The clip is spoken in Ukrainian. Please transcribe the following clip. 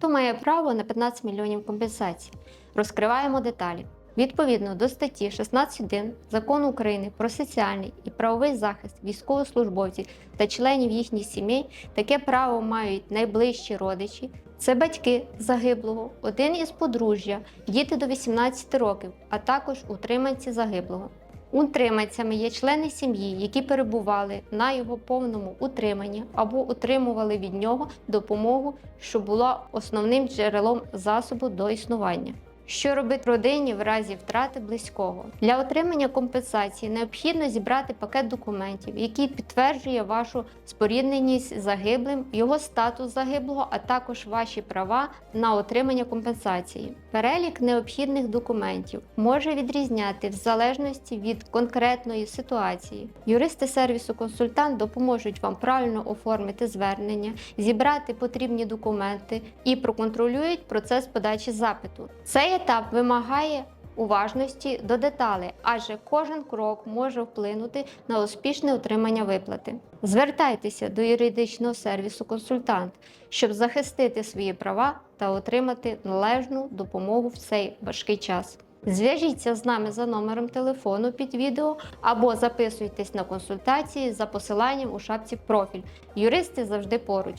хто має право на 15 мільйонів компенсацій. Розкриваємо деталі. Відповідно до статті 16.1 Закону України про соціальний і правовий захист військовослужбовців та членів їхніх сімей, таке право мають найближчі родичі, це батьки загиблого, один із подружжя, діти до 18 років, а також утриманці загиблого. Утриманцями є члени сім'ї, які перебували на його повному утриманні або отримували від нього допомогу, що була основним джерелом засобу до існування. Що робить родині в разі втрати близького? Для отримання компенсації необхідно зібрати пакет документів, який підтверджує вашу спорідненість з загиблим, його статус загиблого, а також ваші права на отримання компенсації. Перелік необхідних документів може відрізняти в залежності від конкретної ситуації. Юристи сервісу консультант допоможуть вам правильно оформити звернення, зібрати потрібні документи і проконтролюють процес подачі запиту. Цей етап вимагає уважності до деталей, адже кожен крок може вплинути на успішне отримання виплати. Звертайтеся до юридичного сервісу консультант, щоб захистити свої права та отримати належну допомогу в цей важкий час. Зв'яжіться з нами за номером телефону під відео або записуйтесь на консультації за посиланням у шапці профіль. Юристи завжди поруч.